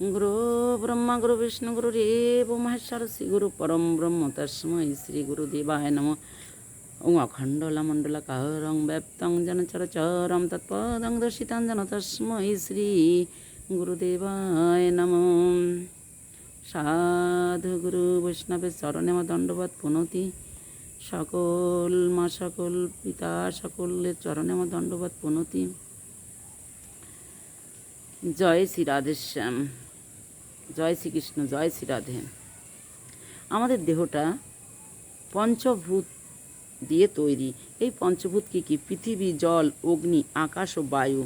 গুরু ব্রহ্মা গুরু বিষ্ণু গুরু RAB Maheshwar Shri Guru পরম ব্রহ্ম তস্মৈ শ্রী গুরু দেবায় নম ওং অখণ্ডলমণ্ডল কাহরং ব্যপ্তং জন চরচরম তৎপদং দর্শিতাং জন তস্মৈ শ্রী গুরুদেবায় নম সাধু গুরু বৈষ্ণবের চরণে মা দণ্ডবত পুনতি সকল মা সকল পিতা সকলের চরণে মা দণ্ডবত পুনতি জয় শ্রী রাধেশ্যাম জয় শ্রীকৃষ্ণ, জয় শ্রী রাধে আমাদের দেহটা পঞ্চভূত দিয়ে তৈরি। এই পঞ্চভূত কি কি? পৃথিবী, জল, অগ্নি, আকাশ ও বায়ু।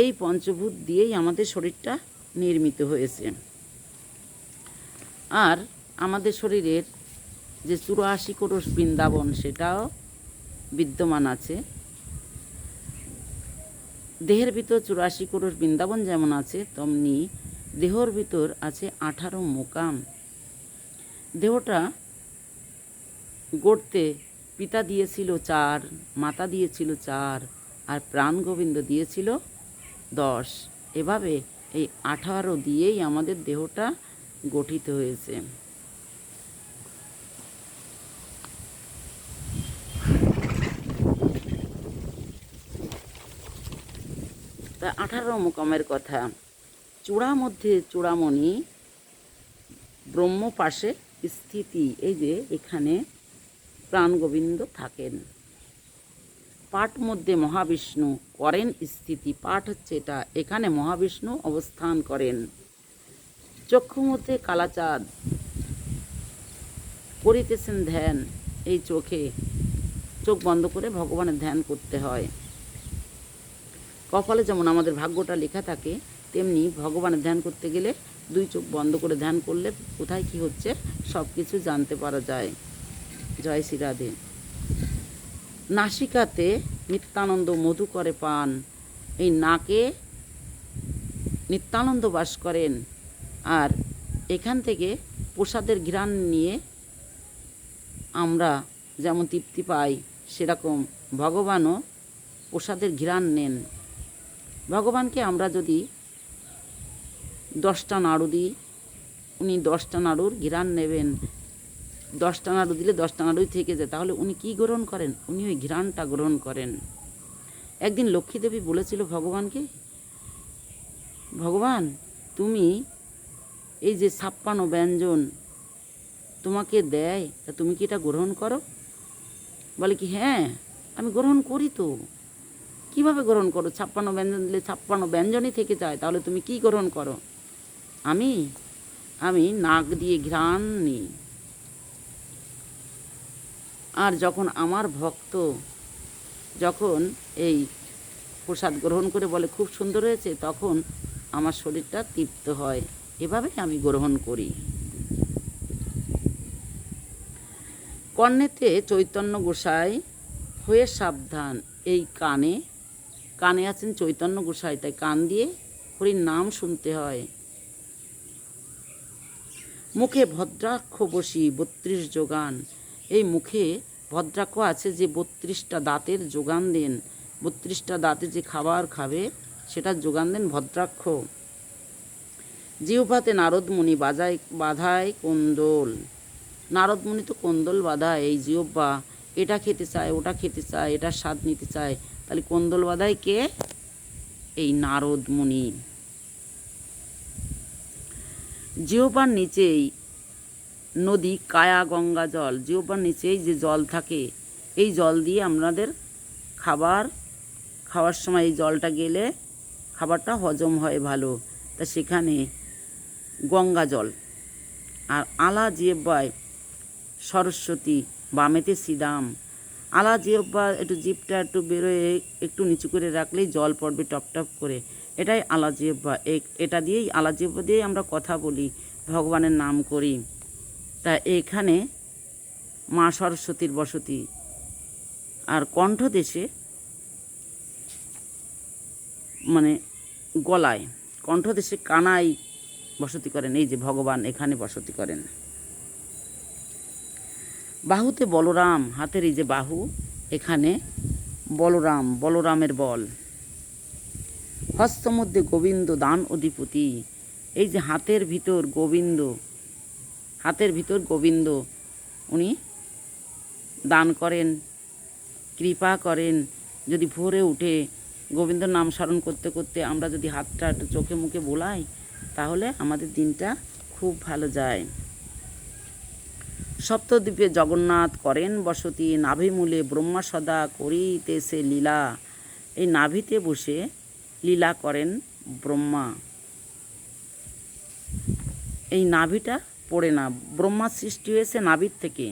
এই পঞ্চভূত দিয়েই আমাদের শরীরটা নির্মিত হয়েছে। আর আমাদের শরীরের যে চুরাশি কোরস বৃন্দাবন, সেটাও বিদ্যমান আছে। দেহের ভিতর চুরাশি কোরস বৃন্দাবন যেমন আছে, তেমনি দেহর ভিতর আছে আঠারো মোকাম। দেহটা গড়তে পিতা দিয়েছিল চার, মাতা দিয়েছিল চার, আর প্রাণ গোবিন্দ দিয়েছিল দশ। এভাবে এই আঠারো দিয়েই আমাদের দেহটা গঠিত হয়েছে। তা আঠারো মোকামের কথা। চূড়া মধ্যে চূড়ামণি ব্রহ্ম পাশে স্থিতি, এই যে এখানে প্রাণগোবিন্দ থাকেন। পাঠ মধ্যে মহাবিষ্ণু করেন স্থিতি, পাঠ হচ্ছে এটা, এখানে মহাবিষ্ণু অবস্থান করেন। চক্ষু মধ্যে কালাচাঁদ করিতেছেন ধ্যান, এই চোখে চোখ বন্ধ করে ভগবানের ধ্যান করতে হয়। কপালে যেমন আমাদের ভাগ্যটা লেখা থাকে তেমনি ভগবানের ধ্যান করতে গেলে দুই চোখ বন্ধ করে ধ্যান করলে কোথায় কি হচ্ছে সব কিছু জানতে পারা যায়। জয় শ্রী রাধে। নাসিকাতে নিত্যানন্দ মধু করে পান। এই নাকে নিত্যানন্দ বাস করেন। আর এখান থেকে প্রসাদের ঘ্রাণ নিয়ে আমরা যেমন তৃপ্তি পাই, সেরকম ভগবানও প্রসাদের ঘ্রাণ নেন। ভগবানকে আমরা যদি দশটা নাড়ু দিই। উনি দশটা নাড়ুর ঘিরান নেবেন। দশটা নাড়ু দিলে দশটা নাড়ুই থেকে যায়। তাহলে উনি কি গ্রহণ করেন? উনি ওই ঘিরানটা গ্রহণ করেন। একদিন লক্ষ্মীদেবী বলেছিল ভগবানকে, ভগবান, তুমি এই যে ছাপ্পান্ন ব্যঞ্জন তোমাকে দেয়, তা তুমি কি এটা গ্রহণ করো? বলে কি হ্যাঁ আমি গ্রহণ করি তো। কীভাবে গ্রহণ করো? ছাপ্পান্ন ব্যঞ্জন দিলে ছাপ্পান্ন ব্যঞ্জনই থেকে যায়। তাহলে তুমি কি গ্রহণ করো? আমি? আমি নাক দিয়ে ঘ্রাণ নিই। আর যখন আমার ভক্ত যখন এই প্রসাদ গ্রহণ করে বলে, খুব সুন্দর হয়েছে, তখন আমার শরীরটা তৃপ্ত হয়। এভাবেই আমি গ্রহণ করি। কর্ণেতে চৈতন্য গোসাই হয়ে সাবধান। এই কানে কানে আছেন চৈতন্য গোসাই, তাই কান দিয়ে হরির নাম শুনতে হয়। মুখে ভদ্রাক্ষ বসি, বত্রিশ যোগান। এই মুখে ভদ্রাক্ষ আছে যে বত্রিশটা দাঁতের যোগান দেন। বত্রিশটা দাঁতে যে খাবার খাবে, সেটার যোগান দেন ভদ্রাক্ষ। জিহ্বাতে নারদমণি বাজায়, বাধায় কোন্দল। নারদমণি তো কোন্দল বাধায়, এই জিহ্বা। এটা খেতে চায়, ওটা খেতে চায়, এটার স্বাদ নিতে চায়। তাহলে কোন্দল বাধায় কে? এই নারদমুনি জিহ্বার নিচেই নদী, কায়া, গঙ্গা জল, জিহ্বার নিচেই যে জল থাকে, এই জল দিয়ে আমাদের খাবার, খাওয়ার সময় এই জলটা গেলে খাবারটা হজম হয় ভালো। তা সেখানে গঙ্গা জল আর আলা জিহ্বায় সরস্বতী বামেতে শ্রীরাম আলা জিহ্বা একটু জিপটা একটু বেরোয়, একটু নিচু করে রাখলেই জল পড়বে টপ টপ করে। এটাই আলা জিহ্বা এটা দিয়েই আলা জিহ্বা দিয়েই আমরা কথা বলি, ভগবানের নাম করি। তা এখানে মা সরস্বতীর বসতি। আর কণ্ঠ দেশে মানে গলায় কণ্ঠদেশে কানাই বসতি করেন। এই যে ভগবান এখানে বসতি করেন। বাহুতে বলরাম, হাতের এই যে বাহু, এখানে বলরাম, বলরামের বল। হস্ত মধ্যে গোবিন্দ, দান অধিপতি। এই যে হাতের ভিতর গোবিন্দ, হাতের ভিতর গোবিন্দ, উনি দান করেন, কৃপা করেন। যদি ভোরে উঠে গোবিন্দ নাম স্মরণ করতে করতে আমরা যদি হাতটা একটু চোখে মুখে বোলাই, তাহলে আমাদের দিনটা খুব ভালো যায়। সপ্তদ্বীপে জগন্নাথ করেন, বসতি নাভিমূলে ব্রহ্মা সদা করিতেছে লীলা। এই নাভিতে বসে লীলা করেন ব্রহ্মা। এই নাভিটা পড়ে না। ব্রহ্মা সৃষ্টি হয়েছে নাভির থেকে।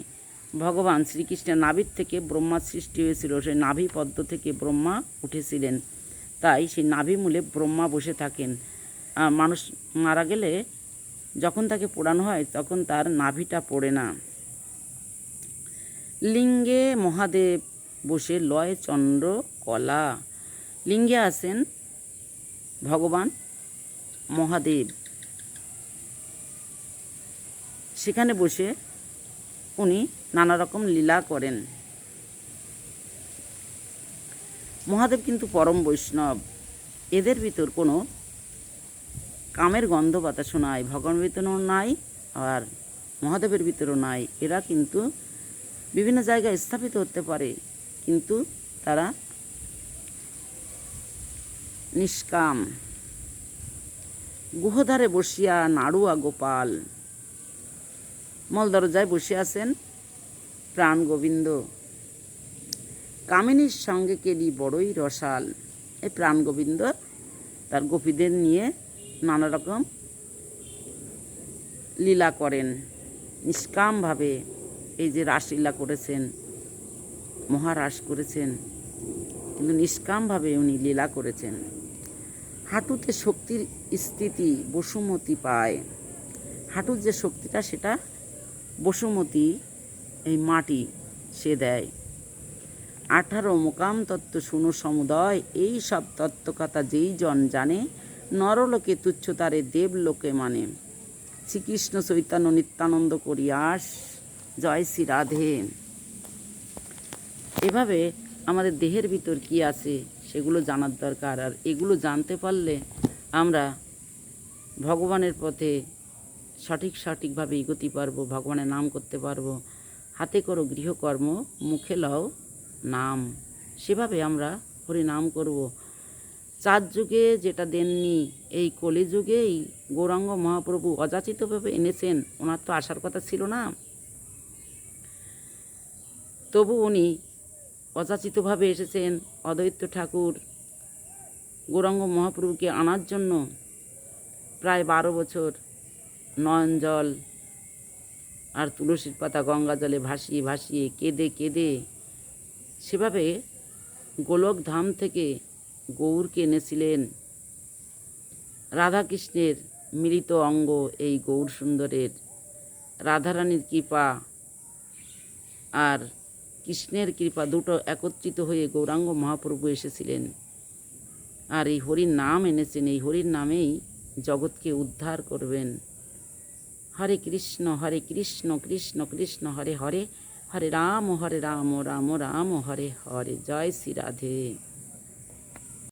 ভগবান শ্রীকৃষ্ণের নাভির থেকে ব্রহ্মা সৃষ্টি হয়েছিল। সেই নাভি পদ্ম থেকে ব্রহ্মা উঠেছিলেন। তাই সেই নাভি মূলে ব্রহ্মা বসে থাকেন। মানুষ মারা গেলে যখন তাকে পোড়ানো হয়, তখন তার নাভিটা পড়ে না। লিঙ্গে মহাদেব বসে লয় চন্দ্র কলা। লিঙ্গে আছেন ভগবান মহাদেব। সেখানে বসে উনি নানা রকম লীলা করেন। মহাদেব কিন্তু পরম বৈষ্ণব। এদের ভিতর কোনো কামের গন্ধ বাতাস নাই, ভগবানের ভিতরেও নাই, আর মহাদেবের ভিতরেও নাই। এরা কিন্তু বিভিন্ন জায়গায় স্থাপিত হতে পারে, কিন্তু তারা নিষ্কাম। গুহধারে বসিয়া নাড়ুয়া গোপাল। মল দরজায় বসে আছেন প্রাণ গোবিন্দ। কামিনীর সঙ্গে কেলি বড়ই রসাল। এই প্রাণ গোবিন্দ তার গোপীদের নিয়ে নানা রকম লীলা করেন, নিষ্কামভাবে। এই যে রাসলীলা করেছেন, মহারাস করেছেন, কিন্তু নিষ্কামভাবে উনি লীলা করেছেন। হাঁটুতে শক্তির স্থিতি বসুমতি পায়। হাঁটুর যে শক্তিটা, সেটা বসুমতি এই মাটি সে দেয়। আঠারো মোকাম তত্ত্ব শুনো সমুদয়, এই সব তত্ত্বকথা যেই জন জানে, নরলোকে তুচ্ছ তারে দেবলোকে মানে। শ্রীকৃষ্ণ চৈতন্য নিত্যানন্দ করিয়াস। জয় শ্রী রাধে। এভাবে আমাদের দেহের ভিতর কি আছে সেগুলো জানার দরকার। আর এগুলো জানতে পারলে আমরা ভগবানের পথে সঠিক সঠিকভাবে এগোতে পারব, ভগবানের নাম করতে পারব। হাতে করো গৃহকর্ম, মুখে লও নাম। সেভাবে আমরা হরি নাম করব। চার যুগে যেটা দেননি, এই কলিযুগেই গৌরাঙ্গ মহাপ্রভু অযাচিতভাবে এনেছেন। ওনার তো আসার কথা ছিল না। তবু উনি অযাচিতভাবে এসেছেন অদ্বৈত ঠাকুর গৌরাঙ্গ মহাপ্রভুকে আনার জন্য প্রায় বারো বছর নয়ন জল আর তুলসীর পাতা গঙ্গা জলে ভাসিয়ে ভাসিয়ে কেঁদে কেঁদে সেভাবে গোলক ধাম থেকে গৌরকে এনেছিলেন রাধাকৃষ্ণের মিলিত অঙ্গ এই গৌর সুন্দরের রাধারানীর কৃপা আর কৃষ্ণের কৃপা দুটো একত্রিত হয়ে গৌরাঙ্গ মহাপ্রভু এসেছিলেন। আর এই হরির নাম এনেছেন, এই হরির নামেই জগৎকে উদ্ধার করবেন। হরে কৃষ্ণ হরে কৃষ্ণ কৃষ্ণ কৃষ্ণ, হরে হরে হরে রাম হরে রাম রাম রাম, হরে হরে। জয় শ্রী রাধে।